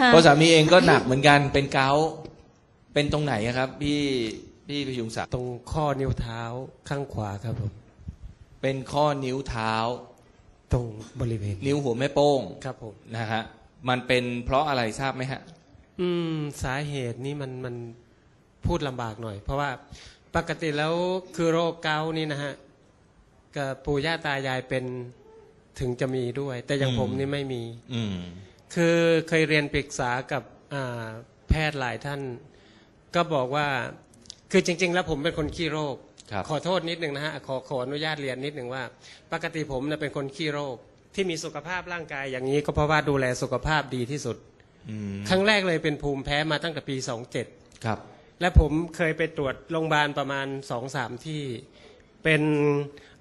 ฮะเพราะสามีเองก็หนักเหมือนกันเป็นเกาต์เป็นตรงไหนอะครับ พี่พี่พยุงศักดิ์ตรงข้อนิ้วเท้าข้างขวาครับผมเป็นข้อนิ้วเท้า ตรงบริเวณนิ้วหัวแม่โป้งครับผมนะฮะมันเป็นเพราะอะไรทราบไหมฮะ อืม สาเหตุนี่มันมันพูดลำบากหน่อย เพราะว่าปกติแล้วคือโรคเกาต์นี่นะฮะกับปู่ย่าตายายเป็นถึงจะมีด้วย แต่อย่างอืมผมนี่ไม่มี อืม คือเคยเรียนปรึกษากับอ่าแพทย์หลายท่าน ก็บอกว่าคือจริง ๆ แล้วผมเป็นคนขี้โรคครับขอโทษนิดหนึ่งนะฮะขอขออนุญาตเรียนนิดหนึ่งว่า ปกติผมเนี่ยเป็นคนขี้โรค ที่มีสุขภาพร่างกายอย่างนี้ก็เพราะว่าดูแลสุขภาพดีที่สุดอืมครั้งแรกเลยเป็นภูมิแพ้มาตั้งแต่ปี27ครับ และผมเคยไปตรวจโรงพยาบาลประมาณสองสามที่เป็น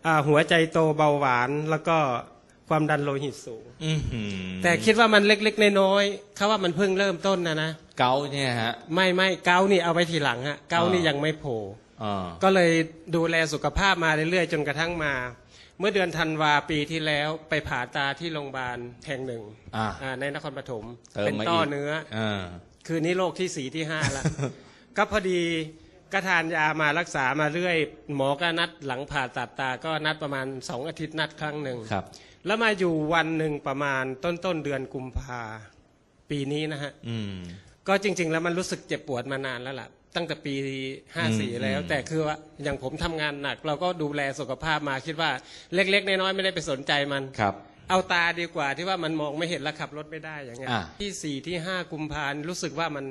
อ่าหัวใจโตเบาหวานแล้วก็ ความดันโลหิตสูงอือหือแต่คิดว่ามันเล็กๆน้อยๆเขาว่ามันเพิ่งเริ่มต้นนะนะเกาต์เนี่ยฮะ ไม่ไม่เกาต์นี่เอาไว้ทีหลังฮะเกาต์นี่อ่ายัยังไม่โผล่อ่าก็เลยดูแลสุขภาพมาเรื่อยๆ จนกระทั่งมา เมื่อเดือนธันวาปีที่แล้วไปผ่าตาที่โรงพยาบาลแห่งหนึ่งอ่าอ่าในนครปฐมเติมเป็นมาต้ออีกเนื้ออ่าคือนี่โรคที่สี่ที่ห้าแล้วก็พอดีก็ทานยามารักษามาเรื่อย หมอก็นัดหลังผ่าตัดตาก็นัดประมาณสองอาทิตย์นัดครั้งหนึ่งครับ แล้วมาอยู่วันหนึ่งประมาณต้นต้นๆเดือนกุมภาปีนี้นะฮะอืมก็จริง ๆ แล้วมันรู้สึกเจ็บปวดมานานแล้วล่ะ ตั้งแต่ปีอืม54แล้วอืมแต่คือว่าอย่างผมทำงานหนัก เราก็ดูแลสุขภาพมาคิดว่าเล็กๆน้อยๆไม่ได้ไปสนใจมันครับ เอาตาดีกว่าที่ว่ามันมองไม่เห็นแล้วขับรถไม่ได้อย่างเงี้ยอะที่สี่ที่ห้ากุมภาพันธ์รู้สึกว่ามัน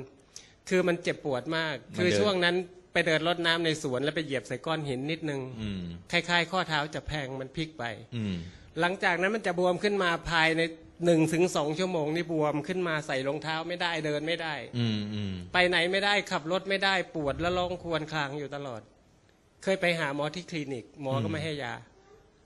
คือมันเจ็บปวดมากมันคือเดินช่วงนั้นไปเดินรดน้ำในสวนแล้วไปเหยียบใส่ก้อนหินนิดนึงอืมคล้ายๆ ข้อเท้าจะแพงมันพลิกไป อืม หลังจากนั้นมันจะบวมขึ้นมาภายในหนึ่งถึงสองชั่วโมงนี่บวมขึ้นมาใส่รองเท้าไม่ได้เดินไม่ได้ อืมอืมไปไหนไม่ได้ขับรถไม่ได้ปวดแล้วร้องครวรครางอยู่ตลอด เคยไปหาหมอที่คลินิก หมอก็ไม่ให้ยา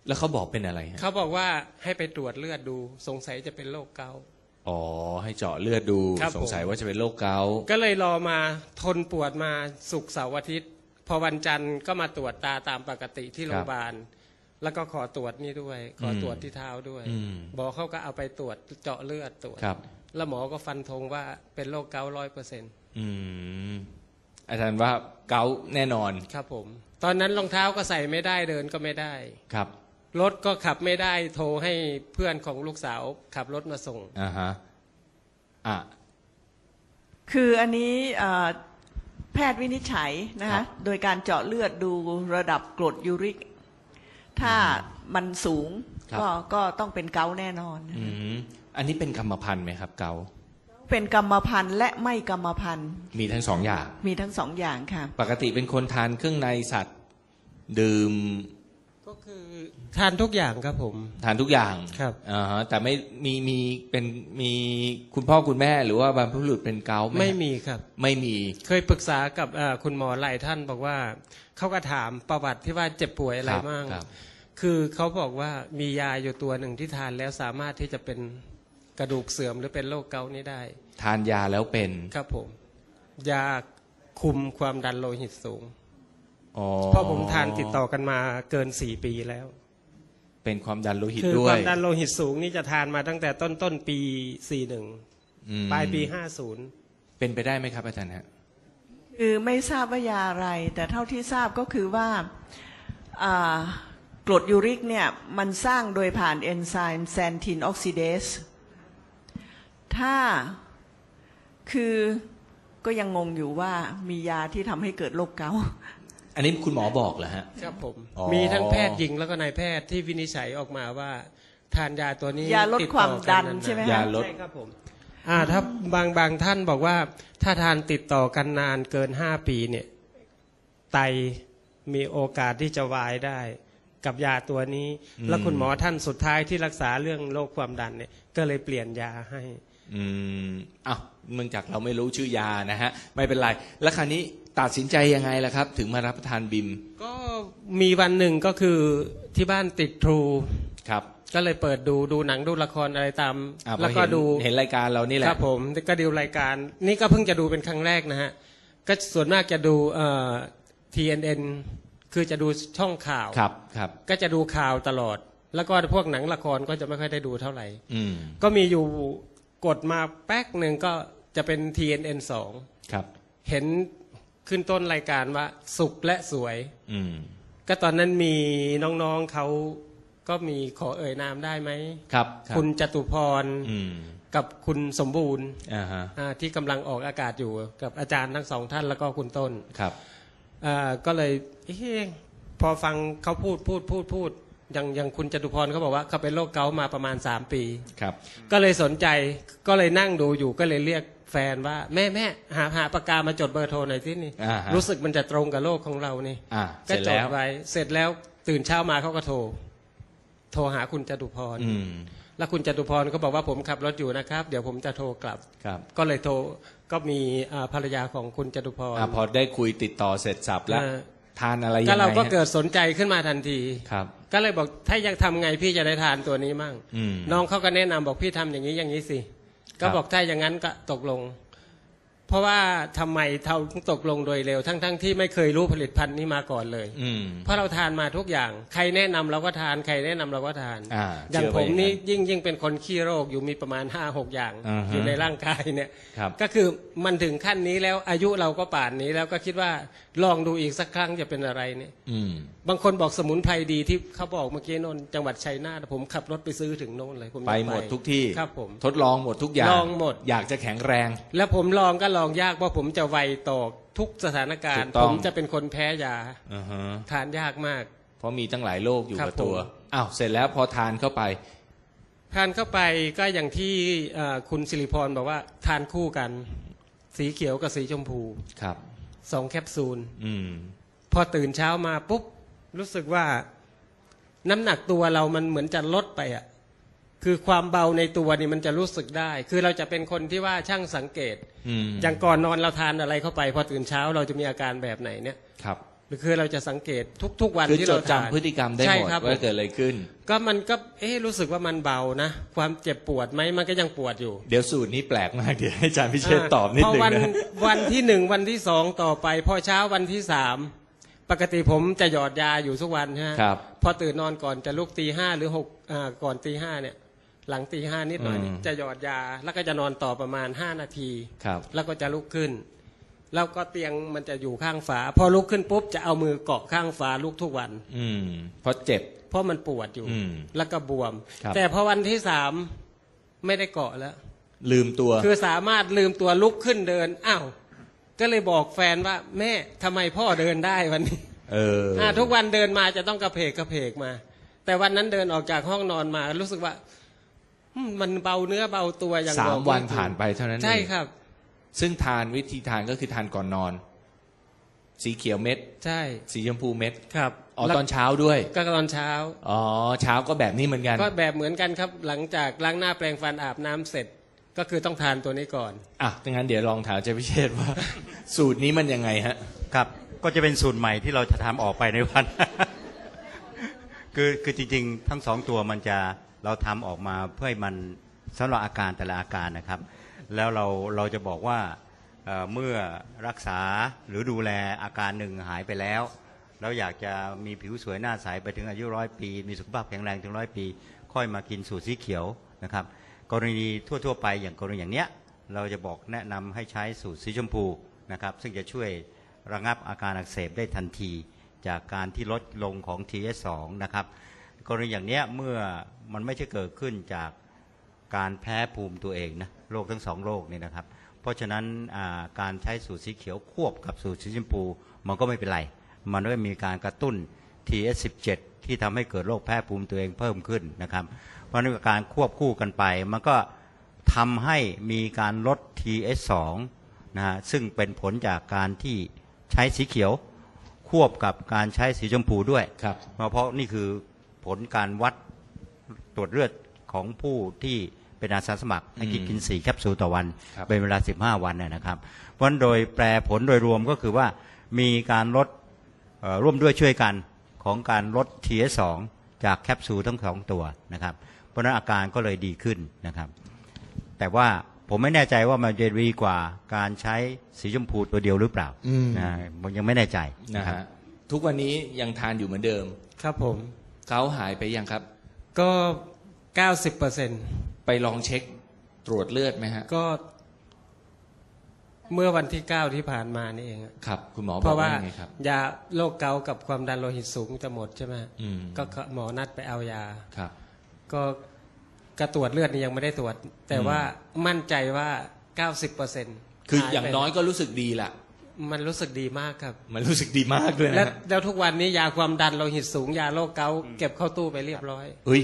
แล้วเขาบอกเป็นอะไรฮะเขาบอกว่าให้ไปตรวจเลือดดูสงสัยจะเป็นโรคเกาต์ อ๋อ ให้เจาะเลือดดูครับสงสัยว่าจะเป็นโรคเกาต์ก็เลยรอมาทนปวดมาสุกร์เสาร์อาทิตย์ พอวันจันทร์ก็มาตรวจตาตามปกติที่โรงพยาบาล แล้วก็ขอตรวจนี่ด้วย ขอตรวจที่เท้าด้วยอืมบอกเขาก็เอาไปตรวจเจาะเลือดตรวจครับแล้วหมอก็ฟันธงว่าเป็นโรคเกาต์ร้อยเปอร์เซ็นต์อืมอาจารย์ว่าเกาต์แน่นอนครับผม ตอนนั้นรองเท้าก็ใส่ไม่ได้เดินก็ไม่ได้ครับรถก็ขับไม่ได้โทรให้เพื่อนของลูกสาวขับรถมาส่งอ่าฮะอะคืออันนี้เอ่อแพทย์วินิจฉัยนะครัคะบโดยการเจาะเลือดดูระดับกรดยูริก ถ้ามันสูงครับ ก็ก็ต้องเป็นเกาต์แน่นอน อืมอันนี้เป็นกรรมพันธุ์ไหมครับ เกาต์เป็นกรรมพันธุ์และไม่กรรมพันธุ์มีทั้งสองอย่าง มีทั้งสองอย่างค่ะ ปกติเป็นคนทานเครื่องในสัตว์ ดื่ม ก็คือทานทุกอย่างครับผม ทานทุกอย่างครับอ่าฮะแต่ไม่มีมีเป็นมีคุณพ่อคุณแม่หรือว่าบรรพบุรุษเป็นเกาต์ไหมฮะไม่มีครับ ไม่มี เคยปรึกษากับเอ่อคุณหมอหลายท่านบอกว่าเขาก็ถามประวัติที่ว่าเจ็บป่วยอะไรครับบ้างครับ คือเขาบอกว่ามียาอยู่ตัวหนึ่งที่ทานแล้วสามารถที่จะเป็นกระดูกเสื่อมหรือเป็นโรคเกาต์นี้ได้ ทานยาแล้วเป็น ครับผม ยาคุมความดันโลหิตสูงอ๋อ เพราะผมทานติดต่อกันมาเกินสี่ปีแล้ว เป็นความดันโลหิตคือด้คววายมดันโลหิตสูงนี่จะทานมาตั้งแต่ต้นต้นปีสี่หนึ่งอืมปลายปีห้าศูนย์เป็นไปได้ไหมครับอาจารย์ฮะคือไม่ทราบว่ายาอะไร แต่เท่าที่ทราบก็คือว่าอ่ากรดยูริกเนี่ยมันสร้างโดยผ่านเอนไซม์แซนทินออกซิเดสถ้าคือก็ยังงงอยู่ว่ามียาที่ทำให้เกิดโรคเกาต์ อันนี้คุณหมอบอกเหรอฮะ ครับผม อ๋อ มีทั้งแพทย์หญิงแล้วก็นายแพทย์ที่วินิจฉัยออกมาว่า ทานยาตัวนี้ยาลดติต่อความดันกัๆใช่ไหม ยาลด ใช่ครับผม อ่า ถ้าบางบางท่านบอกว่าถ้าทานติดต่อกันนานเกินห้าปีเนี่ย ไตมีโอกาสที่จะวายได้ กับยาตัวนี้แล้วคุณหมอท่านสุดท้ายที่รักษาเรื่องโรคความดันเนี่ย ก็เลยเปลี่ยนยาให้ อืมอ้าวเนื่องจากเราไม่รู้ชื่อยานะฮะ ไม่เป็นไร แล้วคราวนี้ ตัดสินใจยังไงล่ะครับ ถึงมารับประทานบิมก็มีวันหนึ่งก็คือที่บ้านติดทรูครับ ก็เลยเปิดดูดูหนังดูละครอะไรตาม อ่าพอแล้วก็เห็นดูเห็นรายการเรานี่แหคละรับผมก็ดูรายการ นี่ก็เพิ่งจะดูเป็นครั้งแรกนะฮะ ก็ส่วนมากจะดูเอ่อ TNN คือจะดูช่องข่าว ครับครับ ก็จะดูข่าวตลอด แล้วก็พวกหนังละครก็จะไม่ค่อยได้ดูเท่าไหร่ อืมก็มีอยู่กดมาแป๊กหนึ่งก็จะเป็น TNN 2 ครับ เห็น ขึ้นต้นรายการว่า สุขและสวย อืม ก็ตอนนั้นมีน้องๆเขาก็มีขอเอ่ยนามได้ไหมครับรับคุณจตุพรอืมกับคุณสมบูรณ์อ่าฮะอ่าที่กำลังออกอากาศอยู่กับอาจารย์ทั้งสองท่านแล้วก็คุณต้น ครับ อ่าก็เลยเอ๊ะพอฟังเขาพูดพูดพูดพูดอย่างอย่างคุณจตุพรเขาบอกว่าเขาเป็นโรคเกาต์มาประมาณสามปี ครับ ก็เลยสนใจก็เลยนั่งดูอยู่ก็เลยเรียก แฟนว่าแม่แม่หาหาปากกามาจดเบอร์โทรหน่อยที่นี่ อ่าฮะรู้สึกมันจะตรงกับโลกของเรานี่อ่าเสก็ร็จจดแล้วไว้เสร็จแล้วตื่นเช้ามาเขาก็โทร โทรหาคุณจตุพร อืมแล้วคุณจตุพรก็บอกว่าผมขับรถอยู่นะครับ เดี๋ยวผมจะโทรกลับ ครับก็เลยโทรก็มีอ่าภรรยาของคุณจตุพร อ่าพอได้คุยติดต่อเสร็จสับแล้ว อ่า ทานอะไรยังก็ไงเราก็ฮะเกิดสนใจขึ้นมาทันที ครับ ก็เลยบอกถ้าอยากทำไงพี่จะได้ทานตัวนี้มั่งอืม น้องเขาก็แนะนำบอกพี่ทำอย่างนี้อย่างนี้สิครั ก็บอกถ้าอย่างนั้นก็ตกลง เพราะว่าทำไมเท่าตกลงโดยเร็วทั้งๆทที่ไม่เคยรู้ผลิตภัณฑ์นี้มาก่อนเลย อืมเพราะเราทานมาทุกอย่าง ใครแนะนำเราก็ทาน ใครแนะนำเราก็ทานอ่าอย่างเชื่อผว่ามอย่างนั้นนี่ยิ่งยิ่งเป็นคนขี้โรคอยู่มีประมาณห้าหกอย่างอ่าฮะอยู่ในร่างกายเนี่ยครับก็คือมันถึงขั้นนี้แล้วอายุเราก็ป่านนี้แล้วก็คิดว่าลองดูอีกสักครั้งจะเป็นอะไรเนี่ยอืมบางคนบอกสมุนไพรดีที่เขาบอกเมื่อกี้นนท์จังหวัดชัยนาทผมขับรถไปซื้อถึงโน่นเลยผมไปอยากหมดทุกที่ครับผมทดลองหมดทุกอย่างลองหมดอยากจะแข็งแรง แล้วผมลองก็ลองยากเพราะผมจะไวต่อทุกสถานการณ์ ถูกต้ผอง มจะเป็นคนแพ้ยา อ่าฮะทานยากมาก เพราะมีตั้งหลายโรคอยู่ครักับบตัวผม อ้าวเสร็จแล้วพอทานเข้าไป ทานเข้าไปก็อย่างที่เอ่อคุณสิริพรบอกว่าทานคู่กัน สีเขียวกับสีชมพูครับ สองแคปซูล อืม พอตื่นเช้ามาปุ๊บ รู้สึกว่าน้ำหนักตัวเรามันเหมือนจะลดไปอะ คือความเบาในตัวนี่มันจะรู้สึกได้ คือเราจะเป็นคนที่ว่าช่างสังเกตอืมอย่างก่อนนอนเราทานอะไรเข้าไป พอตื่นเช้าเราจะมีอาการแบบไหนเนี่ยครับหรือคือเราจะสังเกตทุก ๆ วันคือที่จเราดทานจำพฤติกรรมได้ใช่หมดครับว่าเกิดอะไรขึ้น ก็มันก็เอ๊ะรู้สึกว่ามันเบานะ ความเจ็บปวดไหมมันก็ยังปวดอยู่ เดี๋ยวสูตรนี้แปลกมากเดี๋ยวให้อาจารย์พิเชษฐ์ตอบนิดพอนึงวันนะวันที่หนึ่งวันที่สองต่อไป พอเช้าวันที่สามปกติผมจะหยอดยาอยู่ทุกวันใช่ไหมครับพอตื่นนอนก่อนจะลุกตีห้าหรือหกอ่าก่อนตีห้าเนี่ย หลังตีห้านิดหน่อยนี่อืมจะหยอดยา แล้วก็จะนอนต่อประมาณห้านาที ครับ แล้วก็จะลุกขึ้น แล้วก็เตียงมันจะอยู่ข้างฝา พอลุกขึ้นปุ๊บจะเอามือเกาะข้างฝาลุกทุกวัน อืม เพราะเจ็บ เพราะมันปวดอยู่ อืมแล้วก็บวม ครับ แต่พอวันที่สามไม่ได้เกาะแล้ว ลืมตัว คือสามารถลืมตัวลุกขึ้นเดิน อ้าว ก็เลยบอกแฟนว่า แม่ทำไมพ่อเดินได้วันนี้ เออออ่าทุกวันเดินมาจะต้องกระเพกกระเพกมา แต่วันนั้นเดินออกจากห้องนอนมารู้สึกว่าอื มมันเบาเนื้อเบาตัวอย่างสาบมอกวันไม่ถูกผ่านไปเท่านั้นเองใช่ครับ ซึ่งทานวิธีทานก็คือทานก่อนนอน สีเขียวเม็ด ใช่ สีชมพูเม็ดครับอ๋อแล้วตอนเช้าด้วย ก็ตอนเช้าอ๋อเช้าก็แบบนี้เหมือนกัน ก็แบบเหมือนกันครับ หลังจากล้างหน้าแปรงฟันอาบน้ำเสร็จก็คือต้องทานตัวนี้ก่อน อะดังนั้นเดี๋ยวลองถามอาจารย์พิเชษฐ์ว่า สูตรนี้มันยังไงฮะ ครับ ก็จะเป็นสูตรใหม่ที่เราจะทำออกไปในวัน คือคือจริงๆ ทั้งสองตัวมันจะ เราทำออกมาเพื่อให้มันสำหรับอาการแต่ละอาการนะครับ แล้วเราเราจะบอกว่าเอ่อเมื่อรักษาหรือดูแลอาการหนึ่งหายไปแล้ว เราอยากจะมีผิวสวยหน้าใสไปถึงอายุร้อยปี มีสุขภาพแข็งแรงถึงร้อยปี ค่อยมากินสูตรสีเขียวนะครับ กรณีทั่ว ๆ ไปอย่างกรณีอย่างเนี้ยเราจะบอกแนะนำให้ใช้สูตรสีชมพูนะครับ ซึ่งจะช่วยระงับอาการอักเสบได้ทันที จากการที่ลดลงของ TS2 นะครับ กรณีอย่างเนี้ยเมื่อมันไม่ใช่เกิดขึ้นจากการแพ้ภูมิตัวเองนะโรคทั้งสองโรคนี่นะครับ เพราะฉะนั้นอ่าการใช้สูตรสีเขียวควบกับสูตรสีชมพูมันก็ไม่เป็นไร มันก็มีการกระตุ้น TS17 ที่ทำให้เกิดโรคแพ้ภูมิตัวเองเพิ่มขึ้นนะครับ เพราะฉะนั้นการควบคู่กันไป มันก็ทำให้มีการลด TS2 นะฮะซึ่งเป็นผลจากการที่ใช้สีเขียวควบกับการใช้สีชมพูด้วยครับเพราะนี่คือ ผลการวัดตรวจเลือดของผู้ที่เป็นอาสาสมัครให้กินอืมกินสี่แคปซูลต่อวัน ครับ เป็นเวลา 15 วันนะนะครับ เพราะฉะนั้นโดยแปลผลโดยรวมก็คือว่ามีการลดเอ่อร่วมด้วยช่วยกันของการลด TS2 จากแคปซูลทั้งสองตัวนะครับ เพราะฉะนั้นอาการก็เลยดีขึ้นนะครับ แต่ว่าผมไม่แน่ใจว่ามันจะดีกว่าการใช้สีชมพูตัวเดียวหรือเปล่าอืม นะผมยังไม่แน่ใจนะนะครับฮะทุกวันนี้ยังทานอยู่เหมือนเดิม ครับผม เขาหายไปยังครับ ก็เก้าสิบเปอร์เซ็นไปลองเช็คตรวจเลือดไหมฮะ ก็ เมื่อวันที่เก้าที่ผ่านมานี่เองอะครับ คุณหมอบอกเพราะว่าว่าไงครับ ยาโรคเกาต์กับความดันโลหิตสูงจะหมดใช่ไหมอืมก็หมอนัดไปเอายา ครับ ก็กระตรวจเลือดนี่ยังไม่ได้ตรวจ แต่อืมว่ามั่นใจว่าเก้าสิบเปอร์เซ็นต์คืออย่างน้อยก็รู้สึกดีละ มันรู้สึกดีมากครับ มันรู้สึกดีมากด้วยและนะฮะแล้วทุกวันนี้ยาความดันโลหิตสูงยาโรคเกาต์เก็บเข้าตู้ไปเรียบร้อยเฮ้ย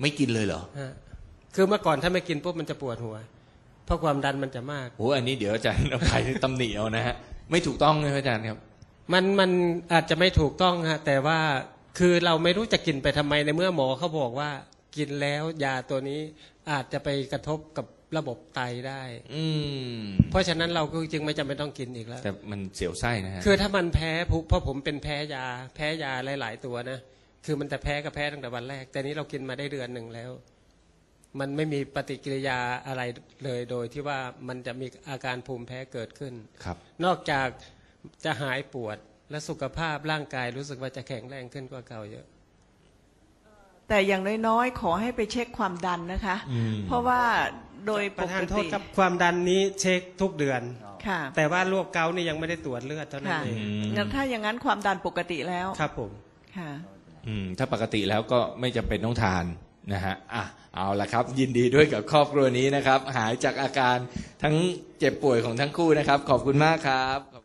ไม่กินเลยเหรอฮะคือเมื่อก่อนถ้าไม่กินปุ๊บมันจะปวดหัว เพราะความดันมันจะมากโอ้อันนี้เดี๋ยวอาจารย์เอาไปตำหนิเอานะฮะไม่ถูกต้องเลยอาจารย์ครับ มันมันอาจจะไม่ถูกต้องฮะแต่ว่าคือเราไม่รู้จะกินไปทำไมในเมื่อหมอเขาบอกว่า กินแล้วยาตัวนี้อาจจะไปกระทบกับ ระบบไตได้ อืมเพราะฉะนั้นเราก็จึงไม่จำเป็นต้องกินอีกแล้ว แต่มันเสียวไส้นะฮะคือถ้ามันแพ้พุเพราะผมเป็นแพ้ยา แพ้ยาหลาย ๆ ตัวนะ คือมันแต่แพ้ก็แพ้ตั้งแต่วันแรก แต่นี้เรากินมาได้เดือนหนึ่งแล้ว มันไม่มีปฏิกิริยาอะไรเลยโดยที่ว่ามันจะมีอาการภูมิแพ้เกิดขึ้น ครับ นอกจากจะหายปวดและสุขภาพร่างกายรู้สึกว่าจะแข็งแรงขึ้นกว่าเก่าเยอะ แต่อย่างน้อยๆ ขอให้ไปเช็คความดันนะคะอืมเพราะว่า โดยปประธานกโทษติครับความดันนี้เช็คทุกเดือน ค่ะแต่ว่าโรคเกาต์นี่ยังไม่ได้ตรวจเลือดเท่านั้นค่ะเองงั้นถ้าอย่างนั้นความดันปกติแล้วครับผม ค่ะ อืมถ้าปกติแล้วก็ไม่จำเป็นต้องทานนะฮะอะเอาละครับ ยินดีด้วยกับครอบครัวนี้นะครับ หายจากอาการทั้งเจ็บป่วยของทั้งคู่นะครับ ขอบคุณมากครับ